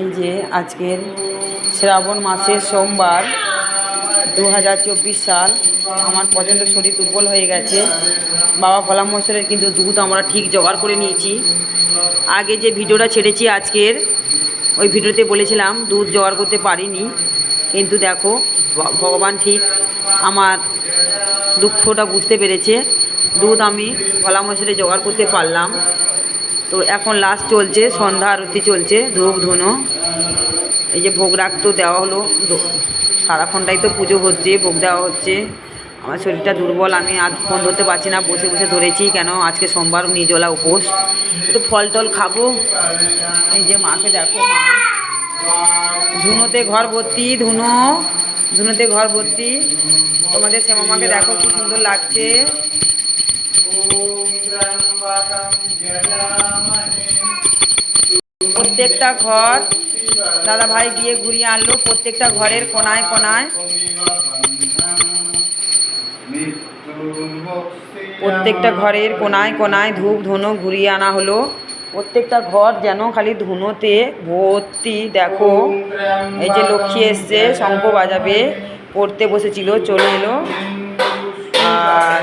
এই যে আজকের শ্রাবণ মাসের সোমবার দু হাজার চব্বিশ সাল আমার প্রচণ্ড শরীর দুর্বল হয়ে গেছে। বাবা ভোলা মশলের কিন্তু দুধ আমরা ঠিক জোগাড় করে নিয়েছি। আগে যে ভিডিওটা ছেড়েছি আজকের, ওই ভিডিওতে বলেছিলাম দুধ জোগাড় করতে পারিনি। কিন্তু দেখো ভগবান ঠিক আমার দুঃখটা বুঝতে পেরেছে। দুধ আমি ভোলা মশলে জোগাড় করতে পারলাম। তো এখন লাস্ট চলছে, সন্ধ্যা আরতি চলছে, ধূপ ধুনো। এই যে ভোগ রাখ তো দেওয়া হলো সারাক্ষণটাই তো পুজো হচ্ছে, ভোগ দেওয়া হচ্ছে। আমার শরীরটা দুর্বল, আমি আর ফোন ধরতে পারছি না, বসে বসে ধরেছি কেন? আজকে সোমবার নিজলা উপোস। একটু ফল টল খাব। এই যে মাকে দেখো মা। ধুনোতে ঘর ভর্তি, ধুনো। ধুনোতে ঘর ভর্তি। তোমাদের শ্যামা মাকে দেখো কি সুন্দর লাগছে। প্রত্যেকটা ঘর দাদা ভাই গিয়ে ঘুরিয়ে আনলো, প্রত্যেকটা ঘরের কোনায় কোনায়। প্রত্যেকটা ঘরের কোনায় কোনায় ধূপ ধুনো ঘুরিয়ে আনা হলো। প্রত্যেকটা ঘর যেন খালি ধুনোতে ভর্তি, দেখো। এই যে লক্ষ্মী এসছে, শঙ্খ বাজাবে, পড়তে বসেছিল, চলে এলো। আর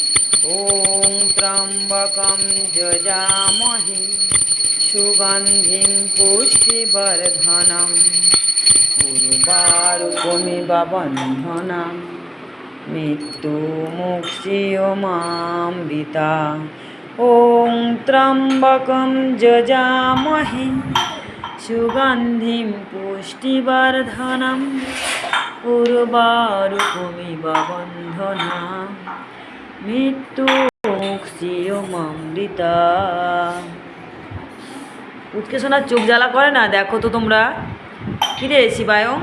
ॐ त्र्यम्बकं यजामहि सुगन्धिं पुष्टिवर्धनम् उर्वारुकमिव बन्धनं विता ॐ त्र्यम्बकं यजामहे सुगन्धिं पुष्टिवर्धनम् उर्वारुकमिव বন্ধনাম মৃত্যুমুক্ষিয়মামৃতা উৎকে শোনার চোখ জ্বালা করে না? দেখো তো তোমরা। কিরে শিবায়ং?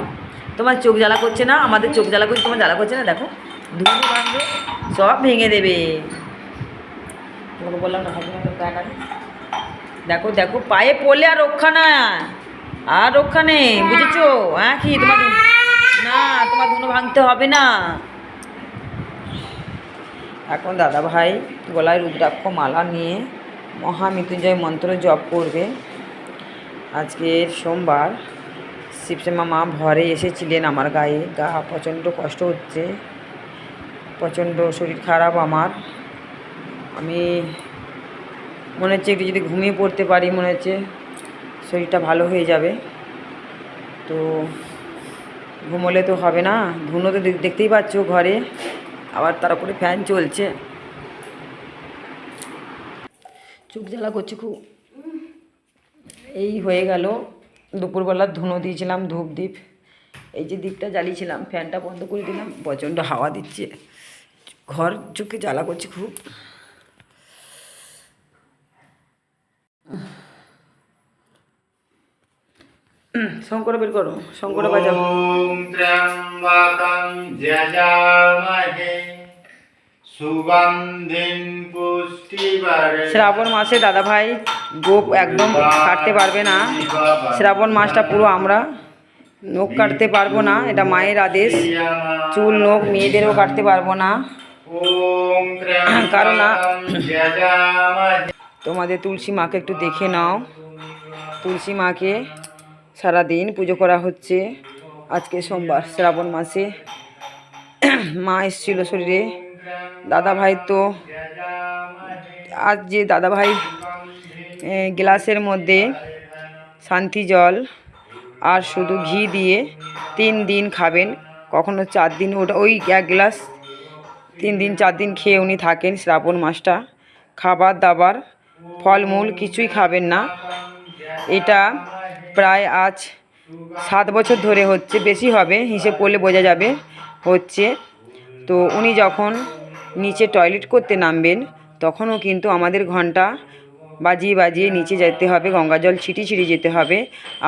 তোমার চোখ জ্বালা করছে না? আমাদের চোখ জ্বালা করছে, তোমার জ্বালা করছে না? দেখো, ধুলো ভাঙবে, সব ভেঙে দেবে। তোমাকে বললাম না। দেখো দেখো, পায়ে পড়লে আর রক্ষা না আর রক্ষা নেই, বুঝেছ? হ্যাঁ কি? তোমার না, তোমার ধুনো ভাঙতে হবে না। এখন দাদা ভাই গলায় রুদ্রাক্ষ মালা নিয়ে মহামৃত্যুঞ্জয় মন্ত্র জপ করবে। আজকে সোমবার শিবসেমা মা ভরে এসেছিলেন আমার গায়ে। গা প্রচণ্ড কষ্ট হচ্ছে, প্রচণ্ড শরীর খারাপ আমার। আমি মনে হচ্ছে একটু যদি ঘুমিয়ে পড়তে পারি, মনে হচ্ছে শরীরটা ভালো হয়ে যাবে। তো ঘুমোলে তো হবে না ধুনো তো দেখতেই পাচ্ছ ঘরে। আবার তার উপরে ফ্যান চলছে। চোখ জ্বালা করছে খুব। এই হয়ে গেল। দুপুরবেলা ধুনো দিয়েছিলাম, ধূপ দ্বীপ এই যে দ্বীপটা জ্বালিয়েছিলাম, ফ্যানটা বন্ধ করে দিলাম, প্রচণ্ড হাওয়া দিচ্ছে। ঘর চোখে জ্বালা করছে খুব। শঙ্কর বের করো শঙ্কর শ্রাবণ মাসে দাদা ভাই গোপ একদম কাটতে পারবে না। শ্রাবণ মাসটা পুরো আমরা নখ কাটতে পারব না এটা মায়ের আদেশ। চুল নখ মেয়েদেরও কাটতে পারব না। কারণ তোমাদের তুলসী মাকে একটু দেখে নাও। তুলসী মাকে সারাদিন পুজো করা হচ্ছে। আজকে সোমবার, শ্রাবণ মাসে। মা এসেছিল শরীরে। দাদা ভাই তো আজ যে দাদা ভাই গ্লাসের মধ্যে শান্তি জল আর শুধু ঘি দিয়ে তিন দিন খাবেন, কখনো চার দিন ওটা ওই এক গ্লাস তিন দিন, চার দিন খেয়ে উনি থাকেন শ্রাবণ মাসটা। খাবার দাবার, ফলমূল কিছুই খাবেন না। এটা প্রায় আজ সাত বছর ধরে হচ্ছে, বেশি হবে, হিসেব করলে বোঝা যাবে, হচ্ছে। তো উনি যখন নিচে টয়লেট করতে নামবেন, তখনও কিন্তু আমাদের ঘণ্টা বাজিয়ে বাজিয়ে নিচে যেতে হবে, গঙ্গাজল ছিটি ছিটি যেতে হবে।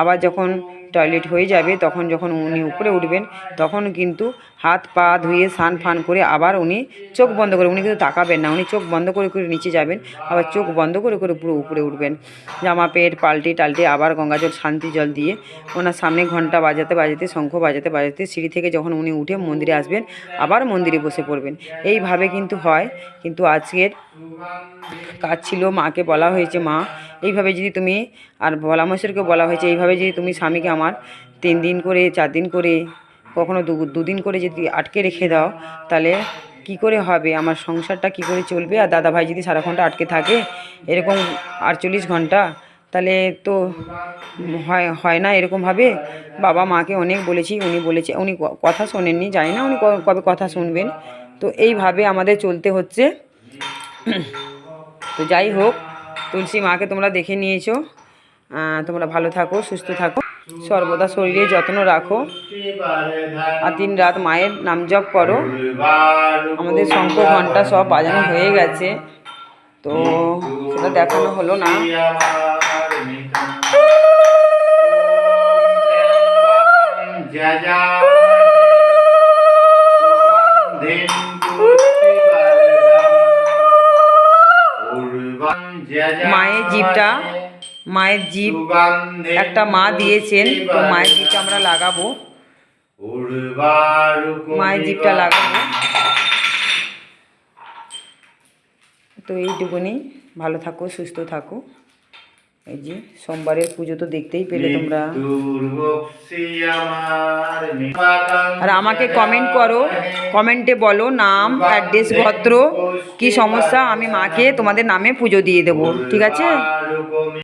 আবার যখন টয়লেট হয়ে যাবে, তখন যখন উনি উপরে উঠবেন, তখন কিন্তু হাত পা ধুয়ে স্নান ফান করে আবার উনি চোখ বন্ধ করে, উনি কিন্তু তাকাবেন না, উনি চোখ বন্ধ করে করে নিচে যাবেন, আবার চোখ বন্ধ করে করে পুরো উপরে উঠবেন। জামা পেট, পাল্টে টাল্টে আবার গঙ্গা জল শান্তি জল দিয়ে ওনার সামনে ঘণ্টা বাজাতে বাজাতে, শঙ্খ বাজাতে বাজাতে সিঁড়ি থেকে যখন উনি উঠে মন্দিরে আসবেন, আবার মন্দিরে বসে পড়বেন। এইভাবে কিন্তু হয়, কিন্তু আজকের কাজ ছিল মাকে বলা হয়েছে, মা এইভাবে যদি তুমি, আর ভোলা মহেশ্বরকে বলা হয়েছে, এইভাবে যদি তুমি স্বামীকে আমার তিন দিন করে, চার দিন করে, কখনো দু, দুদিন করে যদি আটকে রেখে দাও, তাহলে কি করে হবে? আমার সংসারটা কি করে চলবে? আর দাদা ভাই যদি ঘণ্টা আটকে থাকে, এরকম আটচল্লিশ ঘণ্টা, তাহলে তো হয় হয় না এরকমভাবে? বাবা মাকে অনেক বলেছি, উনি বলেছে, উনি কথা শোনেননি, জানি না উনি কবে কথা শুনবেন। তো এইভাবে আমাদের চলতে হচ্ছে। তো যাই হোক তুলসী মাকে তোমরা দেখে নিয়েছো। তোমরা ভালো থাকো, সুস্থ থাকো। সর্বদা শরীরে যত্ন রাখো। আর দিন রাত মায়ের নাম জপ করো। আমাদের শঙ্খ ঘণ্টা সব বাজানো হয়ে গেছে। তো সেটা দেখানো হলো না। মায়ের জীবটা মায়ের জীব একটা মা দিয়েছেন, তো মায়ের জীবটা আমরা লাগাবো। মায়ের জীবটা লাগাবো। তো এইটুকুনি, ভালো থাকো, সুস্থ থাকো। এই যে সোমবারের পুজো তো দেখতেই পেলে তোমরা। আর আমাকে কমেন্ট করো কমেন্টে বলো নাম অ্যাড্রেস ভদ্র কি সমস্যা আমি মাকে তোমাদের নামে পুজো দিয়ে দেবো ঠিক আছে?